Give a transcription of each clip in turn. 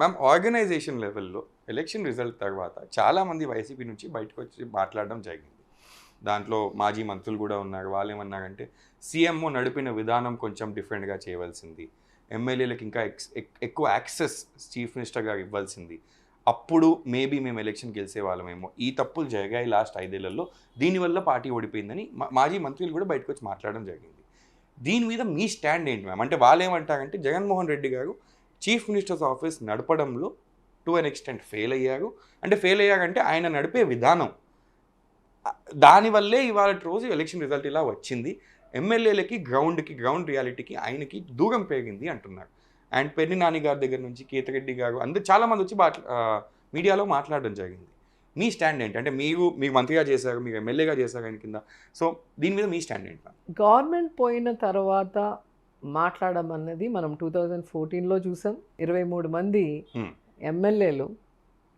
Ma'am organisation లెవెల్లో election result తర్వాత చాలామంది వైసీపీ నుంచి బయటకు వచ్చి మాట్లాడడం జరిగింది. దాంట్లో మాజీ మంత్రులు కూడా ఉన్నారు. వాళ్ళు ఏమన్నారంటే సీఎంఓ నడిపిన విధానం కొంచెం డిఫరెంట్గా చేయవలసింది. ఎమ్మెల్యేలకు ఇంకా ఎక్స్ ఎక్కువ యాక్సెస్ చీఫ్ మినిస్టర్గా ఇవ్వాల్సింది. అప్పుడు మేబీ మేము ఎలక్షన్ గెలిచే వాళ్ళమేమో. ఈ తప్పులు జరిగాయి లాస్ట్ ఐదేళ్ళలో. దీనివల్ల పార్టీ ఓడిపోయిందని మాజీ మంత్రులు కూడా బయటకు వచ్చి మాట్లాడడం జరిగింది. దీని మీద మీ స్టాండ్ ఏంటి మ్యామ్? అంటే వాళ్ళు ఏమంటారంటే Jaganmohan Reddy garu chief ministers office నడపడంలో to an extent fail అయ్యారు. అంటే ఫెయిల్ అయ్యారంటే ఆయన నడిపే విధానం. దానివల్లే ఇవాళ రోజు ఎలక్షన్ రిజల్ట్ ఇలా వచ్చింది. ఎమ్మెల్యేలకి గ్రౌండ్కి గ్రౌండ్ రియాలిటీకి ఆయనకి దూరం పెరిగింది అంటున్నారు. అండ్ పెన్ని నాని గారి దగ్గర నుంచి కేతిరెడ్డి గారు అందరు చాలామంది వచ్చి మాట్లా మీడియాలో మాట్లాడడం జరిగింది. మీ స్టాండ్ ఏంటి? అంటే మీరు మీరు మంత్రిగా చేశారు మీరు ఎమ్మెల్యేగా చేశారు ఆయన కింద. సో దీని మీద మీ స్టాండ్ ఏంటి? గవర్నమెంట్ పోయిన తర్వాత మాట్లాడడం అన్నది మనం టూ థౌజండ్ ఫోర్టీన్లో చూసాం ఇరవై మూడు మంది. ఎమ్మెల్యేలు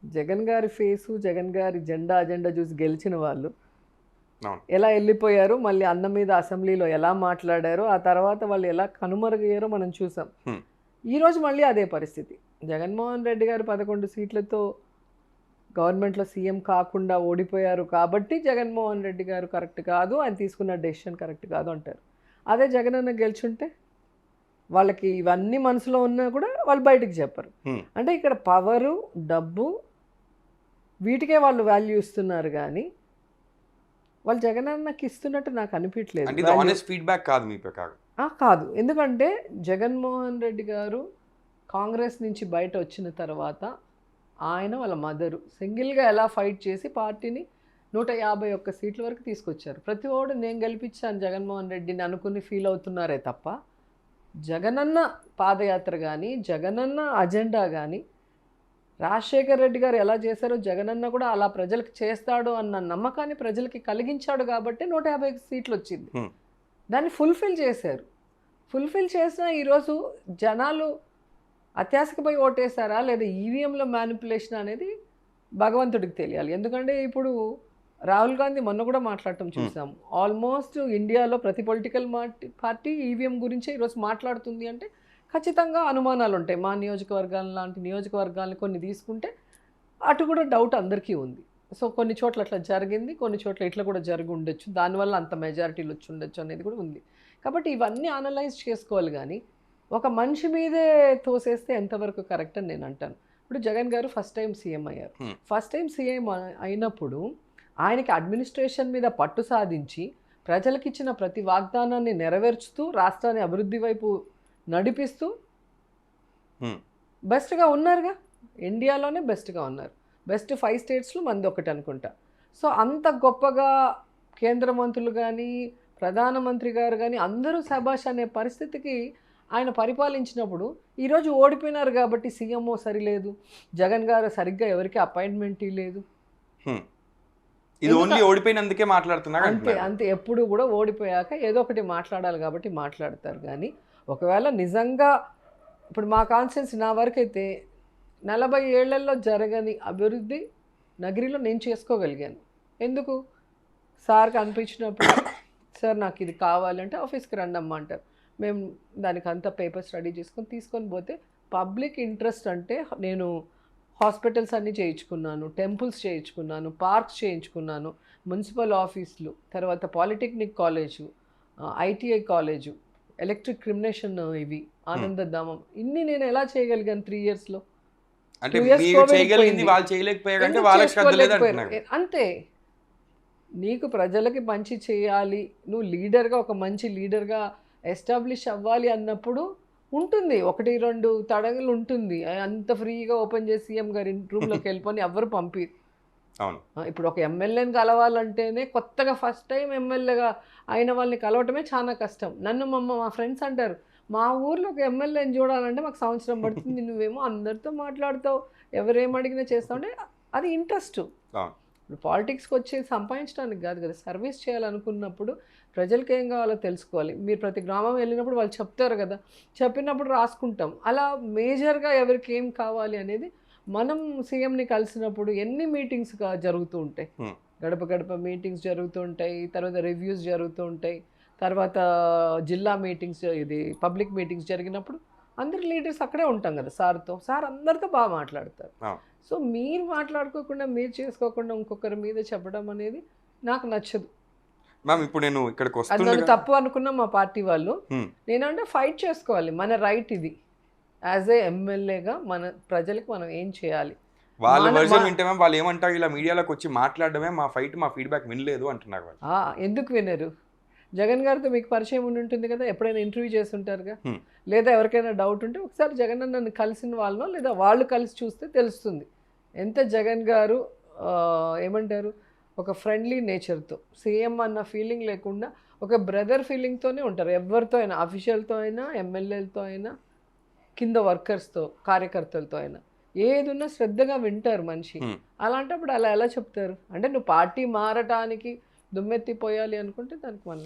జగన్ గారి ఫేసు జగన్ గారి జెండా అజెండా చూసి గెలిచిన వాళ్ళు. ఎలా వెళ్ళిపోయారు మళ్ళీ అన్న మీద అసెంబ్లీలో ఎలా మాట్లాడారు ఆ తర్వాత వాళ్ళు ఎలా కనుమరుగయ్యారో మనం చూసాం. ఈరోజు మళ్ళీ అదే పరిస్థితి జగన్మోహన్ రెడ్డి గారు పదకొండు సీట్లతో గవర్నమెంట్లో సీఎం కాకుండా ఓడిపోయారు కాబట్టి జగన్మోహన్ రెడ్డి గారు కరెక్ట్ కాదు ఆయన తీసుకున్న డెసిషన్ కరెక్ట్ కాదు అంటారు అదే జగన్ అన్న గెలిచుంటే వాళ్ళకి ఇవన్నీ మనసులో ఉన్నా కూడా వాళ్ళు బయటికి చెప్పరు. అంటే ఇక్కడ పవరు డబ్బు వీటికే వాళ్ళు వాల్యూ ఇస్తున్నారు కానీ వాళ్ళు జగన్ అన్నకి ఇస్తున్నట్టు నాకు అనిపించలేదు ఫీడ్బ్యాక్ కాదు మీ కాదు. ఎందుకంటే జగన్మోహన్ రెడ్డి గారు కాంగ్రెస్ నుంచి బయట వచ్చిన తర్వాత ఆయన వాళ్ళ మదరు సింగిల్గా ఎలా ఫైట్ చేసి పార్టీని నూట యాభై ఒక్క సీట్ల వరకు తీసుకొచ్చారు. ప్రతి ఓడు నేను గెలిపించాను జగన్మోహన్ రెడ్డిని అనుకుని ఫీల్ అవుతున్నారే తప్ప జగనన్న పాదయాత్ర కానీ జగనన్న అజెండా కానీ రాజశేఖర్ రెడ్డి గారు ఎలా చేశారో జగనన్న కూడా అలా ప్రజలకు చేస్తాడు అన్న నమ్మకాన్ని ప్రజలకి కలిగించాడు కాబట్టి నూట యాభై సీట్లు వచ్చింది. దాన్ని ఫుల్ఫిల్ చేశారు. ఫుల్ఫిల్ చేసిన ఈరోజు జనాలు అత్యాశకు పోయి ఓటేశారా లేదా ఈవీఎంలో మ్యానిపులేషన్ అనేది భగవంతుడికి తెలియాలి. ఎందుకంటే ఇప్పుడు రాహుల్ గాంధీ మొన్న కూడా మాట్లాడటం చూసాం. ఆల్మోస్ట్ ఇండియాలో ప్రతి పొలిటికల్ పార్టీ ఈవీఎం గురించే ఈరోజు మాట్లాడుతుంది అంటే ఖచ్చితంగా అనుమానాలు ఉంటాయి. మా నియోజకవర్గాల లాంటి నియోజకవర్గాలను కొన్ని తీసుకుంటే అటు కూడా డౌట్ అందరికీ ఉంది. సో కొన్ని చోట్ల అట్లా జరిగింది కొన్ని చోట్ల ఇట్లా కూడా జరిగి ఉండొచ్చు. దానివల్ల అంత మెజారిటీలు వచ్చి ఉండొచ్చు అనేది కూడా ఉంది. కాబట్టి ఇవన్నీ అనలైజ్ చేసుకోవాలి కానీ ఒక మనిషి మీదే తోసేస్తే ఎంతవరకు కరెక్ట్ అని నేను అంటాను. ఇప్పుడు Jagan garu first time CM అయ్యారు. Hmm. ఫస్ట్ టైం సీఎం అయినప్పుడు ఆయనకి అడ్మినిస్ట్రేషన్ మీద పట్టు సాధించి ప్రజలకు ఇచ్చిన ప్రతి వాగ్దానాన్ని నెరవేర్చుతూ రాష్ట్రాన్ని అభివృద్ధి వైపు నడిపిస్తూ. బెస్ట్గా ఉన్నారుగా. ఇండియాలోనే బెస్ట్గా ఉన్నారు. బెస్ట్ ఫైవ్ స్టేట్స్లో మంది ఒకటి అనుకుంటా. సో అంత గొప్పగా కేంద్ర మంత్రులు కానీ ప్రధానమంత్రి గారు కానీ అందరూ శబాష్ అనే పరిస్థితికి ఆయన పరిపాలించినప్పుడు ఈరోజు ఓడిపోయినారు కాబట్టి సీఎంఓ సరిలేదు. జగన్ గారు సరిగ్గా ఎవరికి అపాయింట్మెంట్ లేదు. ఇది ఓన్లీ ఓడిపోయినందుకే మాట్లాడుతున్నారు అంతే. అంతే. ఎప్పుడు కూడా ఓడిపోయాక ఏదో ఒకటి మాట్లాడాలి కాబట్టి మాట్లాడతారు కానీ ఒకవేళ నిజంగా ఇప్పుడు మా కాన్సెన్స్ నా వరకు అయితే నలభై ఏళ్ళలో జరగని అభివృద్ధి నగరిలో నేను చేసుకోగలిగాను. ఎందుకు? సార్కి అనిపించినప్పుడు సార్ నాకు ఇది కావాలంటే ఆఫీస్కి రండి అమ్మ అంటారు. మేము దానికి అంతా పేపర్స్ రెడీ చేసుకొని తీసుకొని పోతే పబ్లిక్ ఇంట్రెస్ట్ అంటే నేను హాస్పిటల్స్ అన్నీ చేయించుకున్నాను టెంపుల్స్ చేయించుకున్నాను పార్క్స్ చేయించుకున్నాను మున్సిపల్ ఆఫీసులు తర్వాత polytechnic college ITI college electric cremation ఇవి ఆనందధామం. ఇన్ని నేను ఎలా చేయగలిగాను త్రీ ఇయర్స్లో? అంటే అంతే. నీకు ప్రజలకి మంచి చేయాలి నువ్వు లీడర్గా ఒక మంచి లీడర్గా ఎస్టాబ్లిష్ అవ్వాలి అన్నప్పుడు ఉంటుంది. ఒకటి రెండు తడగలు ఉంటుంది. అంత ఫ్రీగా ఓపెన్ చేసి సీఎం గారి రూమ్లోకి వెళ్ళిపోని ఎవరు పంపి అవును. ఇప్పుడు ఒక ఎమ్మెల్యేని కలవాలంటేనే కొత్తగా ఫస్ట్ టైం ఎమ్మెల్యేగా అయిన వాళ్ళని కలవటమే చాలా కష్టం. నన్ను మా మా ఫ్రెండ్స్ అంటారు మా ఊర్లో ఒక ఎమ్మెల్యేని చూడాలంటే మాకు సంవత్సరం పడుతుంది. నువ్వేమో అందరితో మాట్లాడతావు. ఎవరేం అడిగినా చేస్తావు. అంటే అది ఇంట్రెస్ట్. ఇప్పుడు పాలిటిక్స్కి వచ్చి సంపాదించడానికి కాదు కదా సర్వీస్ చేయాలనుకున్నప్పుడు ప్రజలకు ఏం కావాలో తెలుసుకోవాలి. మీరు ప్రతి గ్రామం వెళ్ళినప్పుడు వాళ్ళు చెప్తారు కదా చెప్పినప్పుడు రాసుకుంటాం. అలా మేజర్గా ఎవరికి ఏం కావాలి అనేది మనం సీఎంని కలిసినప్పుడు ఎన్ని మీటింగ్స్ జరుగుతూ ఉంటాయి. గడప గడప మీటింగ్స్ జరుగుతూ ఉంటాయి తర్వాత రివ్యూస్ జరుగుతూ ఉంటాయి తర్వాత జిల్లా మీటింగ్స్ ఇది పబ్లిక్ మీటింగ్స్ జరిగినప్పుడు అందరు లీడర్స్ అక్కడే ఉంటాం కదా సార్తో. సార్ అందరితో బాగా మాట్లాడతారు. సో మీరు మాట్లాడుకోకుండా మీరు చేసుకోకుండా ఇంకొకరి మీద చెప్పడం అనేది నాకు నచ్చదు. మ్యామ్ ఇప్పుడు నేను ఇక్కడికి వస్తుండగా తప్పు అనుకున్న మా పార్టీ వాళ్ళు. నేనంటే ఫైట్ చేసుకోవాలి. మన రైట్ ఇది. యాజ్ ఏ ఎమ్మెల్యేగా మన ప్రజలకు మనం ఏం చేయాలి? వాళ్ళ వింటే మ్యామ్ వాళ్ళు ఏమంటారు ఇలా మీడియాలోకి వచ్చి మాట్లాడడమే మా ఫైట్ మా ఫీడ్బ్యాక్ వినలేదు అంటున్నారు వాళ్ళు. ఎందుకు వినరు? జగన్ గారితో మీకు పరిచయం ఉండి ఉంటుంది కదా ఎప్పుడైనా ఇంటర్వ్యూ చేస్తుంటారుగా. లేదా ఎవరికైనా డౌట్ ఉంటే ఒకసారి జగన్ నన్ను కలిసిన వాళ్ళనో లేదా వాళ్ళు కలిసి చూస్తే తెలుస్తుంది. ఎంత జగన్ గారు ఏమంటారు ఒక ఫ్రెండ్లీ నేచర్తో సీఎం అన్న ఫీలింగ్ లేకుండా ఒక బ్రదర్ ఫీలింగ్తోనే ఉంటారు. ఎవరితో అయినా అఫీషియల్తో అయినా ఎమ్మెల్యేలతో అయినా కింద వర్కర్స్తో కార్యకర్తలతో అయినా. ఏది ఉన్నా శ్రద్ధగా వింటారు మనిషి. అలాంటప్పుడు అలా ఎలా చెప్తారు? అంటే నువ్వు పార్టీ మారటానికి దుమ్మెత్తిపోయాలి అనుకుంటే దానికి మనం